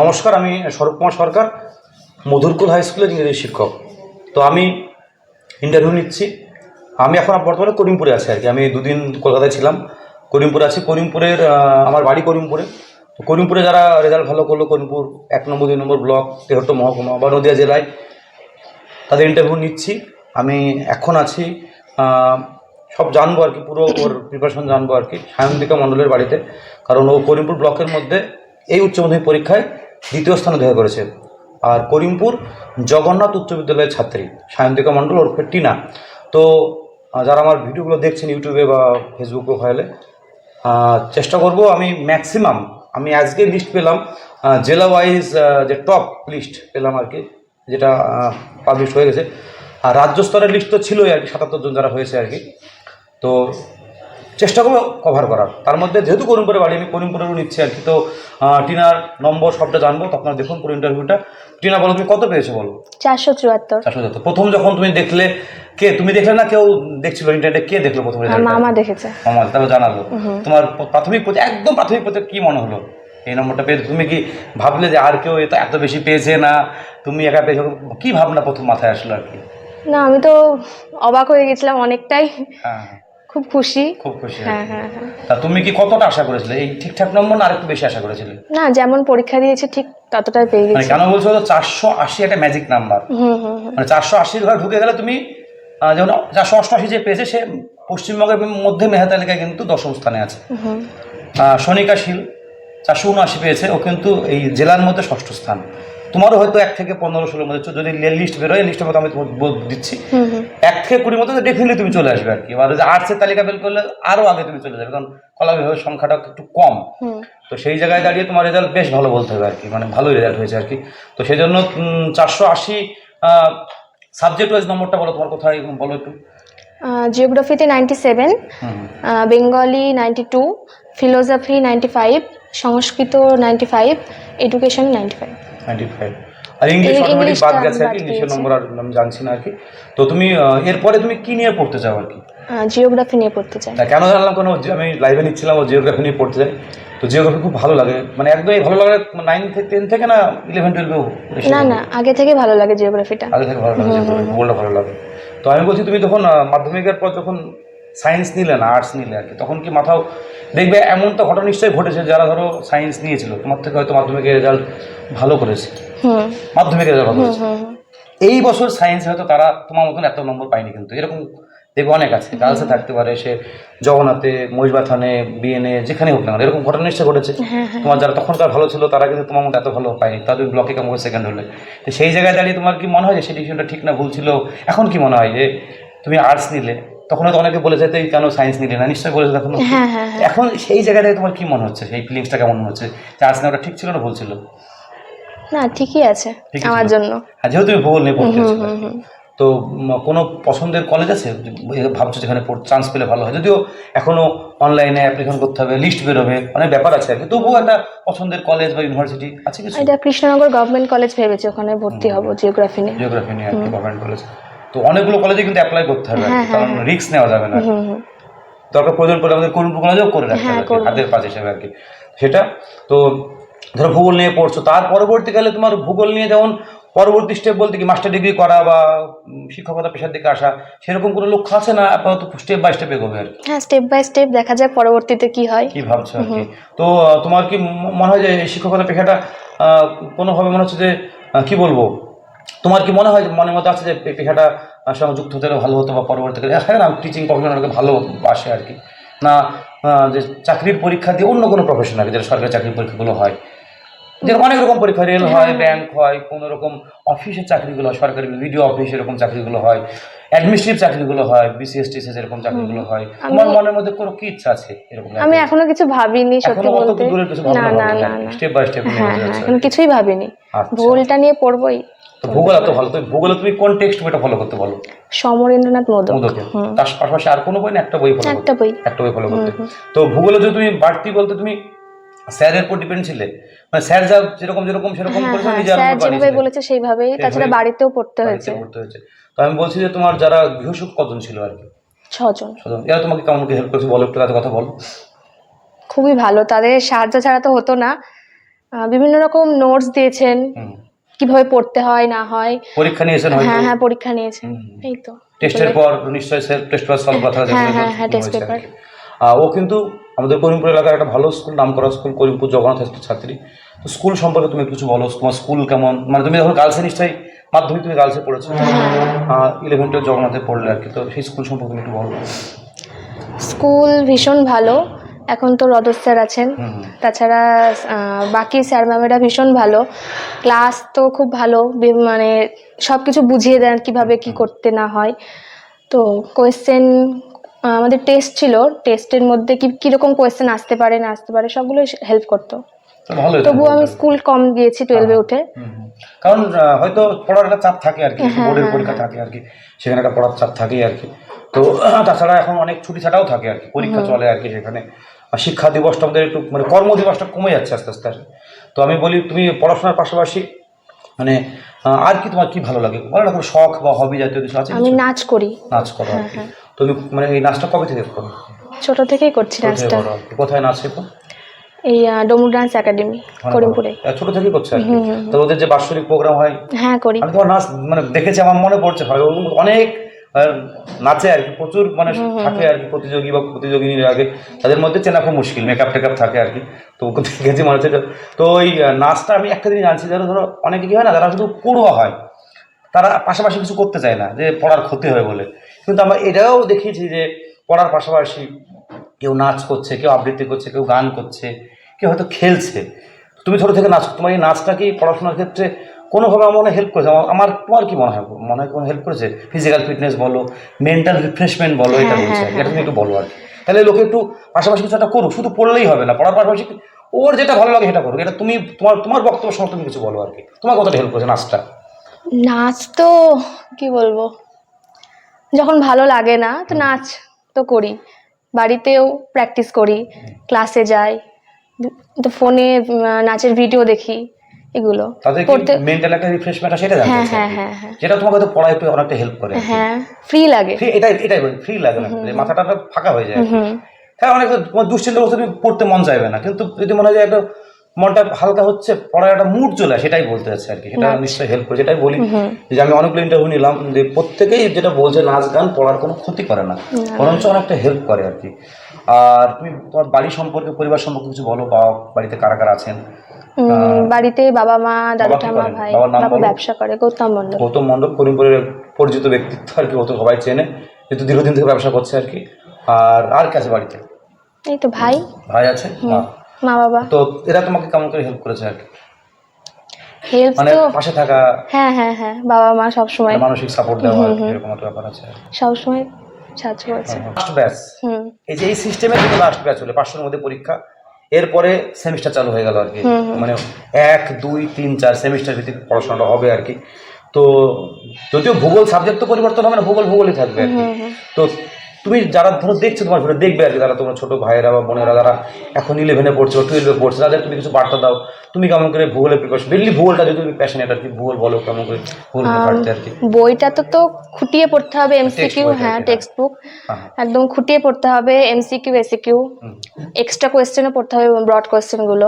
নমস্কার, আমি স্বরূপ কুমার সরকার, মধুরকুল হাই স্কুলের ইংরেজি শিক্ষক। তো আমি ইন্টারভিউ নিচ্ছি। আমি এখন বর্তমানে করিমপুরে আছি আর কি। আমি দুদিন কলকাতায় ছিলাম। করিমপুরে আছি। করিমপুরের আমার বাড়ি করিমপুরে। তো করিমপুরে যারা রেজাল্ট ভালো করল, করিমপুর এক নম্বর, দুই নম্বর ব্লক, তেহট্ট মহকুমা বা নদিয়া জেলায়, তাদের ইন্টারভিউ নিচ্ছি। আমি এখন আছি সব জানব আর কি, পুরো ওর প্রিপারেশন জানব আর কি, সায়ন্তিকা মণ্ডলের বাড়িতে। কারণ ও করিমপুর ব্লকের মধ্যে এই উচ্চ মাধ্যমিক পরীক্ষায় দ্বিতীয় স্থান অধিকার করেছে। আর করিমপুর জগন্নাথ উচ্চ বিদ্যালয়ের ছাত্রী, সায়ন্তিকা মণ্ডল ওরফে টিনা। তো যারা আমার ভিডিওগুলো দেখছেন ইউটিউবে বা ফেসবুক প্রোফাইলে চেষ্টা করব আমি ম্যাক্সিমাম আমি আজকে লিস্ট পেলাম জেলা ওয়াইজ যে টপ লিস্ট পেলাম আর কি, যেটা পাবলিশ হয়ে গেছে। আর রাজ্য স্তরের লিস্ট তো ছিলই আর কি, সাতাত্তর জন যারা হয়েছে আর কি। তো চেষ্টা করব কভার করার। তার মধ্যে যেহেতু করিমপুরে বাড়ি আমি করিমপুরেরও নিচ্ছি আর কি তো টিনার নম্বর সবটা জানব। তো আপনারা দেখুন পুরো ইন্টারভিউটা টিনা বলো তুমি কত পেয়েছ বলো? চারশো চুয়াত্তর। চারশো যত প্রথম যখন তুমি দেখলে কে? তুমি দেখলে না কেউ দেখছিল ইন্টারনেটে কে দেখল প্রথম? মামা দেখেছে। আমার তাহলে জানালো। তোমার প্রাথমিক একদম প্রাথমিক পথে কি মনে হলো? এই নম্বরটা পেয়ে তুমি কি ভাবলে যে আর কেউ এত এত বেশি পেয়েছে না? তুমি একা পেয়েছ? কি ভাবনা প্রথম মাথায় আসলো আর কি? না আমি তো অবাক হয়ে গেছিলাম অনেকটাই। হ্যাঁ। খুব খুশি। খুব খুশি হ্যাঁ হ্যাঁ হ্যাঁ। তা তুমি কি কতটা আশা করেছিলে? এই ঠিকঠাক নম্বর না আরেকটু বেশি আশা করেছিলে? না যেমন পরীক্ষা দিয়েছি ঠিক ততটাই পেয়ে মানে গেছি। কেন বলছো তো চারশো আশি একটা ম্যাজিক নাম্বার। মানে চারশো আশির ঘরে ঢুকে গেলে তুমি যেমন চারশো অষ্টআশি যে পেয়েছে সে পশ্চিমবঙ্গের মধ্যে মেধা তালিকায় কিন্তু দশম স্থানে আছে। হুম আহ, সনিকা শীল চারশো উনআশি পেয়েছে। ও কিন্তু এই জেলার মধ্যে ষষ্ঠ স্থান। তোমারও হয়তো এক থেকে পনেরো ষোলোর মধ্যে যদি লিস্ট বেরোয় লিস্টের মধ্যে আমি দিচ্ছি। এক থেকে কুড়ির মধ্যে ডেফিনেটলি তুমি চলে আসবে আর কি। এবার আর্টসের তালিকা বের করলে আরও আগে তুমি চলে যাবে কারণ কলা বিভাগের সংখ্যাটা একটু কম। তো সেই জায়গায় দাঁড়িয়ে তোমার রেজাল্ট বেশ ভালো বলতে হবে আর কি মানে ভালোই রেজাল্ট হয়েছে আর কি। তো সেই জন্য চারশো আশি সাবজেক্ট ওয়াইজ নম্বরটা বলো তোমার কোথায় বলো একটু। জিওগ্রাফিতে ninety seven Bengali ninety two philosophy ninety five Sanskrit ninety five education ninety five ninety five আর ইংলিশ অটোমেটিক বাদ গেছে আর কি ইংলিশের নম্বর আর আমি জানছি না আর কি। তো তুমি এরপরে তুমি কি নিয়ে পড়তে চাও আর কি? জিওগ্রাফি নিয়ে পড়তে চাই। কেন জানলাম কোনো আমি লাইভে নিচ্ছিলাম ও জিওগ্রাফি নিয়ে পড়তে চাই? তো জিওগ্রাফি খুব ভালো লাগে। মানে একদমই ভালো লাগে নাইন থেকে টেন থেকে না ইলেভেন টুয়েলভেও না না আগে থেকে ভালো লাগে জিওগ্রাফিটা আগে থেকে ভালো লাগে ভূগোলটা ভালো লাগে। তো আমি বলছি তুমি যখন মাধ্যমিকের পর যখন সায়েন্স নিলে না আর্টস নিলে আর কি। তখন কি মাথাও দেখবে এমন তো ঘটনা নিশ্চয়ই ঘটেছে যারা ধরো সায়েন্স নিয়েছিল তোমার থেকে হয়তো মাধ্যমিকের রেজাল্ট ভালো করেছে। মাধ্যমিকের রেজাল্ট ভালো করেছে। এই বছর সায়েন্স হয়তো তারা তোমার মতন এত নম্বর পায়নি কিন্তু। এরকম দেখবে অনেক আছে। গার্লসে থাকতে পারে সে জগন্নাথে মহিষবাথানে বিএনএ যেখানে হোক না এরকম ঘটনা নিশ্চয় ঘটেছে। হ্যাঁ হ্যাঁ তোমার যারা তখনকার ভালো ছিল তারা কিন্তু তোমার মতো এত ভালো পায়নি। তাদের ব্লকে কেমন সেকেন্ড হলে। তো সেই জায়গায় দাঁড়িয়ে তোমার কি মনে হয় যে সেই ডিসিশনটা ঠিক না ভুল ছিল? এখন কি মনে হয় যে তুমি আর্টস নিলে? তখন হয়তো অনেকে বলেছে তুই কেন সায়েন্স নিলে না? নিশ্চয়ই বলেছে তখন। হ্যাঁ হ্যাঁ হ্যাঁ। এখন সেই জায়গাটায় তোমার কি মনে হচ্ছে? সেই ফিলিংসটা কেমন মনে হচ্ছে? যে আর্টস নেওয়াটা ঠিক ছিল না ভুল ছিল? না ঠিকই আছে আমার জন্য। যেহেতু তুমি ভূগোল নিয়ে পড়তে তো কোনো পছন্দের কলেজ আছে? ভাবছ যেখানে চান্স পেলে ভালো হয়? যদিও এখনও অনলাইনে অ্যাপ্লিকেশন করতে হবে লিস্ট বেরোবে অনেক ব্যাপার আছে আর কি। তবুও একটা পছন্দের কলেজ বা ইউনিভার্সিটি আছে কিছু? এটা কৃষ্ণনগর গভর্নমেন্ট কলেজ ভেবেছি ওখানে ভর্তি হব জিওগ্রাফি নিয়ে। জিওগ্রাফি নিয়ে গভর্নমেন্ট কলেজ তো অনেকগুলো কলেজে কিন্তু অ্যাপ্লাই করতে হবে কি, হ্যাঁ, কারণ রিস্ক নেওয়া যাবে না দরকার প্রয়োজন পড়লে আমাদের করুন কলেজেও করে রাখতে হ্যাঁ, হবে হাতের কাজ হিসেবে আর কি। সেটা তো ধরো ভূগোল নিয়ে পড়ছো তার পরবর্তীকালে তোমার ভূগোল নিয়ে যেমন পরবর্তী স্টেপ বলতে কি মাস্টার ডিগ্রি করা বা শিক্ষকতা পেশার দিকে আসা সেরকম কোনো লক্ষ্য আছে না? আপাতত স্টেপ বাই স্টেপ এগোবে আর হ্যাঁ স্টেপ বাই স্টেপ দেখা যাক পরবর্তীতে কি হয়। কি ভাবছ আর কি? তো তোমার কি মনে হয় যে শিক্ষকতা পেশাটা আহ, কোনোভাবে মনে হচ্ছে যে কি বলব? তোমার কি মনে হয় মনে মতো আছে যে পেশাটা সঙ্গে যুক্ত হতে ভালো হতো বা পরবর্তীকালে হ্যাঁ না টিচিং প্রফেশনালকে ভালো আসে আর কি। না যে চাকরির পরীক্ষা দিয়ে অন্য কোনো প্রফেশন আর কি যেটা সরকারি চাকরির পরীক্ষাগুলো হয়। যেরকম অনেক রকম পরীক্ষা রেল হয় ব্যাংক হয় কোনো রকম অফিসের চাকরিগুলো হয় সরকারি ভিডিও অফিস এরকম চাকরিগুলো হয়। অ্যাডমিনিস্ট্রেটিভ চাকরিগুলো হয় বিসিএস টিসিএস এরকম চাকরিগুলো হয়। তোমার মনের মধ্যে কোনো কি ইচ্ছা আছে এরকম আমি এখনও কিছু ভাবিনি সত্যি বলতে। না না না স্টেপ বাই স্টেপ এখন কিছুই ভাবিনি। আচ্ছা। ভূগোলটা নিয়ে পড়বই। তো ভূগোল এত ভালো তো ভূগোলে তুমি কোন টেক্সট বইটা ফলো করতে বলো? সমরেন্দ্রনাথ মোদকে। তার পাশাপাশি আর কোনো বই না? একটা বই ফলো একটা বই। একটা বই ফলো করতে। তো ভূগোলে যদি তুমি বাড়তি বলতে তুমি স্যারের উপর ডিপেন্ড ছিলে? মানে স্যার যা যেরকম যেরকম সেরকম হ্যাঁ করেছে হ্যাঁ নিজে স্যার যেভাবে বলেছে সেইভাবেই তাছাড়া বাড়িতেও পড়তে হয়েছে। পড়তে হয়েছে। তো আমি বলছি যে তোমার যারা গৃহসুখ কজন ছিল আর কি? ছজন। ছজন। এরা তোমাকে কেমন কি হেল্প করেছে বলো একটু কথা বলো। খুবই ভালো তাদের সাহায্য ছাড়া তো হতো না। বিভিন্ন রকম নোটস দিয়েছেন। কীভাবে পড়তে হয় না হয়। পরীক্ষা নিয়েছেন হ্যাঁ হ্যাঁ পরীক্ষা নিয়েছেন। এই তো। টেস্টের পর নিশ্চয়ই সেলফ টেস্ট পেপার সলভ করা হ্যাঁ, হ্যাঁ, হ্যাঁ, test paper। ও কিন্তু আমাদের করিমপুর এলাকার একটা ভালো স্কুল নাম করা স্কুল করিমপুর জগন্নাথ ছাত্রী। তো স্কুল সম্পর্কে তুমি একটু কিছু বলো তোমার স্কুল কেমন? মানে তুমি যখন গার্লসে নিশ্চয়ই মাধ্যমিক তুমি গার্লসে পড়েছো। ইলেভেন টুয়েলভ জগন্নাথে পড়লে আর কি তো সেই স্কুল সম্পর্কে তুমি একটু বলো। স্কুল ভীষণ ভালো এখন তো রদত স্যার আছেন। তাছাড়া বাকি স্যার ম্যামেরা ভীষণ ভালো। ক্লাস তো খুব ভালো মানে সব কিছু বুঝিয়ে দেন কীভাবে কি করতে না হয়। তো কোয়েশ্চেন আমাদের টেস্ট ছিল। টেস্টের মধ্যে কি কীরকম কোয়েশ্চেন আসতে পারে না আসতে পারে সবগুলো হেল্প করতো। তবুও আমি স্কুল কম গিয়েছি টুয়েলভে উঠে। হুম হুম। কারণ হয়তো পড়ার একটা চাপ থাকে আর কি হ্যাঁ, বোর্ডের হ্যাঁ, পরীক্ষা থাকে আর কি সেখানে একটা পড়ার চাপ থাকেই আর কি। তো তাছাড়া এখন অনেক ছুটি ছাটাও থাকে আর কি পরীক্ষা চলে আর কি সেখানে। শিক্ষা দিবসটা আমাদের একটু মানে কর্ম দিবসটা কমে যাচ্ছে আস্তে আস্তে আর। তো আমি বলি তুমি পড়াশোনার পাশাপাশি মানে আর কি তোমার কি ভালো লাগে? বলো না কোনো শখ বা হবি জাতীয় কিছু আছে আমি নাচ করি। নাচ করো হ্যাঁ, হ্যাঁ। তুমি মানে এই নাচটা কবে থেকে করো? ছোট থেকেই করছি নাচটা? কোথায় নাচ শেখো? এই আহ, ডমু ডান্স একাডেমি মানে করিমপুরে। করো? ছোট থেকেই করছে আর কি? তো ওদের যে বাৎসরিক প্রোগ্রাম হয় হ্যাঁ করি। আমি তোমার নাচ মানে দেখেছি আমার মনে পড়ছে হয় অনেক নাচে আর কি প্রচুর মানে থাকে আর কি প্রতিযোগী বা প্রতিযোগিনীর আগে। তাদের মধ্যে চেনা খুব মুশকিল মেকআপ টেকআপ থাকে আর কি। তো ওকে দেখেছি মনে হচ্ছে তো ওই নাচটা আমি একটা জিনিস জানছি যারা ধরো অনেকে কি হয় না যারা শুধু পড়ুয়া হয়। তারা পাশাপাশি কিছু করতে চায় না যে পড়ার ক্ষতি হয় বলে। কিন্তু আমরা এটাও দেখিয়েছি যে পড়ার পাশাপাশি কেউ নাচ করছে কেউ আবৃত্তি করছে কেউ গান করছে কেউ হয়তো খেলছে। তুমি ছোটো থেকে নাচ তোমার এই নাচটা কি পড়াশোনার ক্ষেত্রে কোনোভাবে আমার মনে হেল্প করেছে? আমার- তোমার কি মনে হয়? মনে হয় কোনো হেল্প করেছে? ফিজিক্যাল ফিটনেস বলো মেন্টাল রিফ্রেশমেন্ট বলো এটা হ্যাঁ, বলছে হ্যাঁ, এটা তুমি একটু বলো আর কি। তাহলে লোকে একটু পাশাপাশি কিছু একটা করুক শুধু পড়লেই হবে না পড়ার পাশাপাশি ওর যেটা ভালো লাগে সেটা করুক। এটা তুমি তোমার তোমার বক্তব্য সময় তুমি কিছু বলো আর কি। তোমার কতটা হেল্প করেছে নাচটা? নাচ তো কি বলব? যখন ভালো লাগে না তো নাচ তো করি। বাড়িতেও প্র্যাকটিস করি ক্লাসে যাই তো ফোনে নাচের ভিডিও দেখি এগুলো। তাদের কি পড়তে মেন্টাল একটা রিফ্রেশমেন্ট সেটা জানতে হ্যাঁ হ্যাঁ হ্যাঁ হ্যাঁ। যেটা তোমাকে হয়তো পড়ায় একটু অনেকটা হেল্প করে হ্যাঁ ফ্রি লাগে। এটাই এটাই বলি ফ্রি লাগে মাথাটা ফাঁকা হয়ে যায় হ্যাঁ অনেক তোমার দুশ্চিন্তা তুমি পড়তে মন চাইবে না কিন্তু যদি মনে হয় একটা মনটা হালকা হচ্ছে পড়ার একটা মুড চলে আসে সেটাই বলতে চাচ্ছি আর কি সেটা নিশ্চয়ই হেল্প করে যেটাই বলি। যে আমি অনেকগুলো ইন্টারভিউ নিলাম যে প্রত্যেকেই যেটা বলছে নাচ গান পড়ার কোনো ক্ষতি করে না। বরঞ্চ অনেকটা হেল্প করে আর কি আর তুমি তোমার বাড়ি সম্পর্কে পরিবার সম্পর্কে কিছু বলো বা বাড়িতে কারা কারা আছেন? বাড়িতে বাবা মা দাদু ঠাম্মা ভাই বাবার নাম বাবা ব্যবসা করে গৌতম মণ্ডল। গৌতম মণ্ডল করিমপুরের পরিচিত ব্যক্তিত্ব আর কি হয়তো সবাই চেনে। যেহেতু দীর্ঘদিন থেকে ব্যবসা করছে আর কি আর আর কে আছে বাড়িতে? এই তো ভাই। ভাই আছে? মা মা বাবা। তো এরা তোমাকে কেমন করে হেল্প করেছে আর কি? হেল্প মানে পাশে থাকা হ্যাঁ হ্যাঁ হ্যাঁ বাবা মা সবসময় মানসিক সাপোর্ট দেওয়া এরকম একটা ব্যাপার আছে। সবসময় সাহায্য করেছে। লাস্ট ব্যাচ হুম। এই যে এই সিস্টেমে কিন্তু লাস্ট ব্যাচ হলো পাঁচশোর মধ্যে পরীক্ষা। এরপরে সেমিস্টার চালু হয়ে গেল আর কি। মানে এক দুই তিন চার সেমিস্টার ভিত্তিক পড়াশোনাটা হবে আর কি। তো যদিও ভূগোল সাবজেক্ট তো পরিবর্তন হবে না ভূগোল ভূগোলই থাকবে আর কি। তো তুমি যারা ধরো দেখছ তোমার ভিডিও দেখবে আর কি যারা তোমার ছোট ভাইয়েরা বা বোনেরা যারা এখন ইলেভেনে পড়ছে বা টুয়েলভে পড়ছে তাদের তুমি কিছু বার্তা দাও। তুমি কেমন করে ভূগোলের প্রিপারেশন মেনলি ভূগোলটা যদি তুমি প্যাশনেট আর কি ভূগোল বলো কেমন করে ভূগোল কাটতে আর কি। বইটা তো তো খুঁটিয়ে পড়তে হবে এমসিকিউ হ্যাঁ টেক্সট বুক হ্যাঁ। একদম খুঁটিয়ে পড়তে হবে এমসিকিউ এসিকিউ এক্সট্রা কোয়েশ্চেনও পড়তে হবে ব্রড কোয়েশ্চেনগুলো।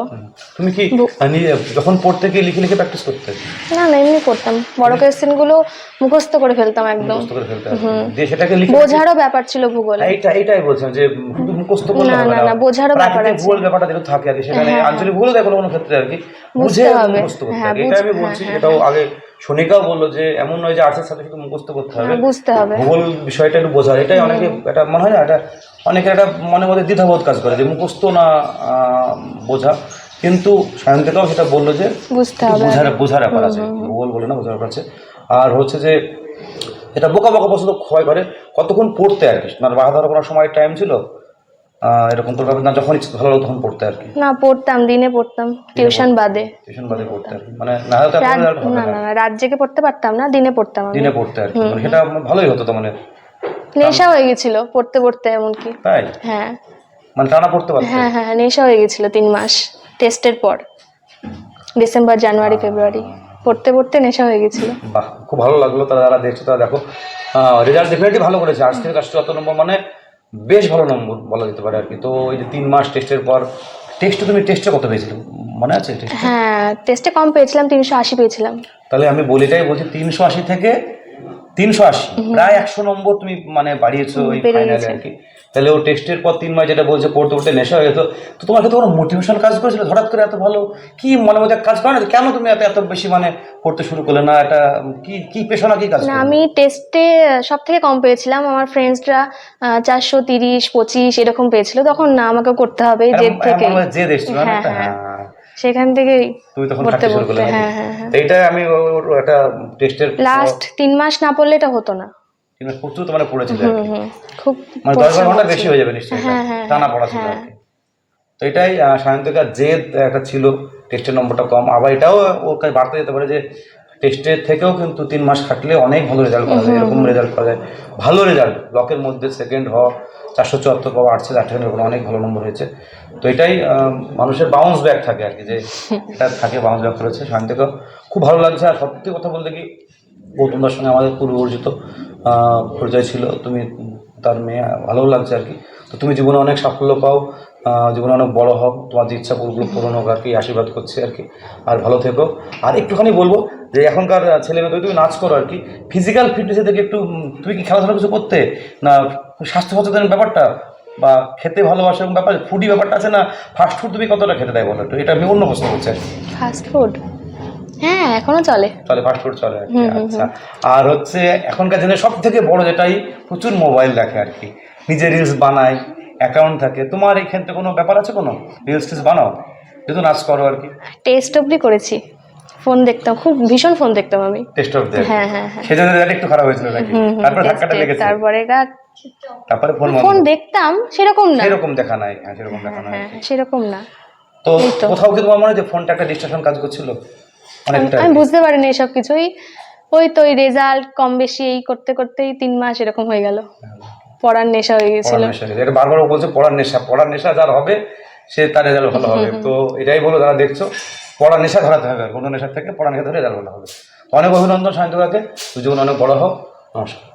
তুমি কি নিজে- যখন পড়তে গিয়ে লিখে লিখে প্র্যাকটিস করতে? না না এমনি করতাম বড় কোয়েশ্চেনগুলো মুখস্থ করে ফেলতাম একদম। মুখস্থ করে ফেলতে হবে। সেটাকে লিখে বোঝারও ব্যাপার ছিল ভূগোলে এইটা এটাই বলছিলাম যে শুধু মুখস্থ করলে না, না, না, বোঝারও ব্যাপার আছে। ভূগোল ব্যাপারটা যেটা থাকে আর সেখানে আঞ্চলিক ভূগোল দেখো কোনো ক্ষেত্রে আর কি বুঝে হবে। মুখস্থ করতে হ্যাঁ, হবে। এটা আমি বলছি এটাও আগে সোনিকাও বলল যে এমন নয় যে আর্টসের সাথে শুধু মুখস্থ করতে হবে। হ্যাঁ, বুঝতে হবে। ভূগোল বিষয়টা একটু বোঝার এটাই অনেকে এটা মনে হয় না এটা অনেকের একটা মনের মধ্যে দ্বিধাবোধ কাজ করে যে মুখস্থ না বোঝা। কিন্তু সায়ন্তিকাও সেটা বলল যে বোঝার বোঝার ব্যাপার আছে। ভূগোল বলে না বোঝার ব্যাপার আছে। আর হচ্ছে যে এটা বোকা বোকা পছন্দ ক্ষয় করে কতক্ষণ পড়তে আর কি? বাধা ধরার কোনো সময় টাইম ছিল? এরকম ব্যাপার না যখন ইচ্ছে ভালো লাগতো তখন পড়তে আর কি। না পড়তাম দিনে পড়তাম টিউশন বাদে। টিউশন বাদে পড়তে আর কি। মানে না হলে তো না না। না না, রাত জেগে পড়তে পারতাম না দিনে পড়তাম দিনে পড়তে আর কি। মানে সেটা ভালোই হতো তো মানে নেশা হয়ে গেছিল পড়তে পড়তে এমনকি। তাই? হ্যাঁ। মানে টানা পড়তে পারতো? হ্যাঁ হ্যাঁ নেশা হয়ে গেছিল তিন মাস। টেস্টের পর। ডিসেম্বর জানুয়ারি ফেব্রুয়ারি পড়তে পড়তে নেশা হয়ে গেছিল। বাহ খুব ভালো লাগল তারা যারা দেখছ তারা দেখো রেজাল্ট ডেফিনেটলি ভালো করেছে। আর্টস থেকে কাজটা অত নম্বর মানে বেশ ভালো নম্বর বলা যেতে পারে আর কি। তো ওই যে তিন মাস টেস্টের পর টেস্টে তুমি টেস্টে কত পেয়েছিলে? মনে আছে? হ্যাঁ টেস্টে কম পেয়েছিলাম তিনশো আশি পেয়েছিলাম। তাহলে আমি বলিটাই বলছি তিনশো আশি থেকে তিনশো আশি। প্রায় একশো নম্বর তুমি মানে বাড়িয়েছো ওই ফাইনালে আর কি তাহলে ও টেস্টের পর তিন মাস যেটা বলছে পড়তে পড়তে নেশা হয়ে যেত তো তোমার ক্ষেত্রে কোনো মোটিভেশন কাজ করেছিল? হঠাৎ করে এত ভালো? কি মনে মধ্যে কাজ করে না কেন তুমি এত এত বেশি মানে পড়তে শুরু করলে? না এটা কি কি পেশনা কি কাজ না আমি টেস্টে সব থেকে কম পেয়েছিলাম। আমার ফ্রেন্ডসরা চারশো তিরিশ পঁচিশ এরকম পেয়েছিল। তখন না আমাকে করতে হবে এরম- জেদ থেকে এমন যে দেশ ছিল না হ্যাঁ, হ্যাঁ। সেখান থেকেই তুমি তখন করতে? হ্যাঁ হ্যাঁ হ্যাঁ তো আমি ওর ওর একটা টেস্টের লাস্ট তিন মাস না পড়লে এটা হতো না প্রচুর তোমার পড়েছিল। খুব মানে দশ ঘণ্টা বেশি হয়ে যাবে নিশ্চয়ই। হ্যাঁ, হ্যাঁ, টানা পড়া ছিল হ্যাঁ। তো এটাই সায়ন্তিকার জেদ একটা ছিল টেস্টের নম্বরটা কম আবার এটাও ওকে বাড়তে যেতে পারে যে টেস্টের থেকেও কিন্তু তিন মাস খাটলে অনেক ভালো রেজাল্ট করা যায় এরকম রেজাল্ট করা যায়। ভালো রেজাল্ট ব্লকের মধ্যে সেকেন্ড হওয়া চারশো চুয়াত্তর পাওয়া আটশো আঠারো এরকম অনেক ভালো নম্বর হয়েছে। তো এটাই মানুষের বাউন্স ব্যাক থাকে আর কি যে এটা থাকে বাউন্স ব্যাক করেছে। শান্তিকে খুব ভালো লাগছে। আর সত্যি কথা বলতে কি গৌতমদার সঙ্গে আমাদের পূর্ব অর্জিত আহ, পরিচয় ছিল। তুমি তার মেয়ে ভালোও লাগছে আর কি। তো তুমি জীবনে অনেক সাফল্য পাও। জীবনে অনেক বড় হোক তোমার যে ইচ্ছা পুরোগুলো পূরণ হোক আর কি আশীর্বাদ করছি আর কি। আর ভালো থেকো। আর একটুখানি বলব যে এখনকার ছেলে মেয়ে তুমি নাচ করো আর কি। ফিজিক্যাল ফিটনেসের দিকে একটু তুমি কি খেলাধুলা কিছু করতে? না স্বাস্থ্য সচেতনের ব্যাপারটা? বা খেতে ভালোবাসা এরকম ব্যাপার? ফুডি ব্যাপারটা আছে না? ফাস্ট ফুড তুমি কতটা খেতে দেয় বলো একটু? এটা আমি অন্য প্রশ্ন করছি ফাস্ট ফুড হ্যাঁ এখনও চলে। চলে ফাস্ট ফুড চলে আর কি আচ্ছা। আর হচ্ছে এখনকার দিনে সব থেকে বড় যেটাই প্রচুর মোবাইল দেখে আর কি। নিজে রিলস বানায় অ্যাকাউন্ট থাকে। তোমার এই ক্ষেত্রে কোনো ব্যাপার আছে কোনো? রিলস টিলস বানাও। যেহেতু নাচ করো আর কি। টেস্ট অবধি করেছি। ফোন দেখতাম খুব ভীষণ ফোন দেখতাম আমি। টেস্ট অফ দেয় হ্যাঁ হ্যাঁ হ্যাঁ। সেজন্য রেজাল্ট একটু খারাপ হয়েছিল নাকি? তারপরে ধাক্কাটা লেগেছে তারপরে গা- তারপরে ফোন ফোন দেখতাম সেরকম না। সেরকম দেখা নাই হ্যাঁ সেরকম দেখা নাই। হ্যাঁ সেরকম না। তো কোথাও কি তোমার মনে হয় যে ফোনটা একটা ডিস্ট্রাকশন কাজ করছিল? অনেকটা আমি বুঝতে পারিনি এসব কিছুই। ওই তো ওই রেজাল্ট কম বেশি এই করতে করতেই তিন মাস এরকম হয়ে গেল। পড়ার নেশা হয়ে গেছিল। এটা বারবার ও বলছে পড়ার নেশা পড়ার নেশা যার হবে সে তার রেজাল্ট ভালো হবে। তো এটাই বলো যারা দেখছ পড়ার নেশা ধরাতে হবে কোনো নেশার থেকে পড়ার নেশা ধরে রেজাল্ট ভালো হবে। অনেক অভিনন্দন সায়ন্তকাকে তুই জীবন অনেক বড় হোক। নমস্কার।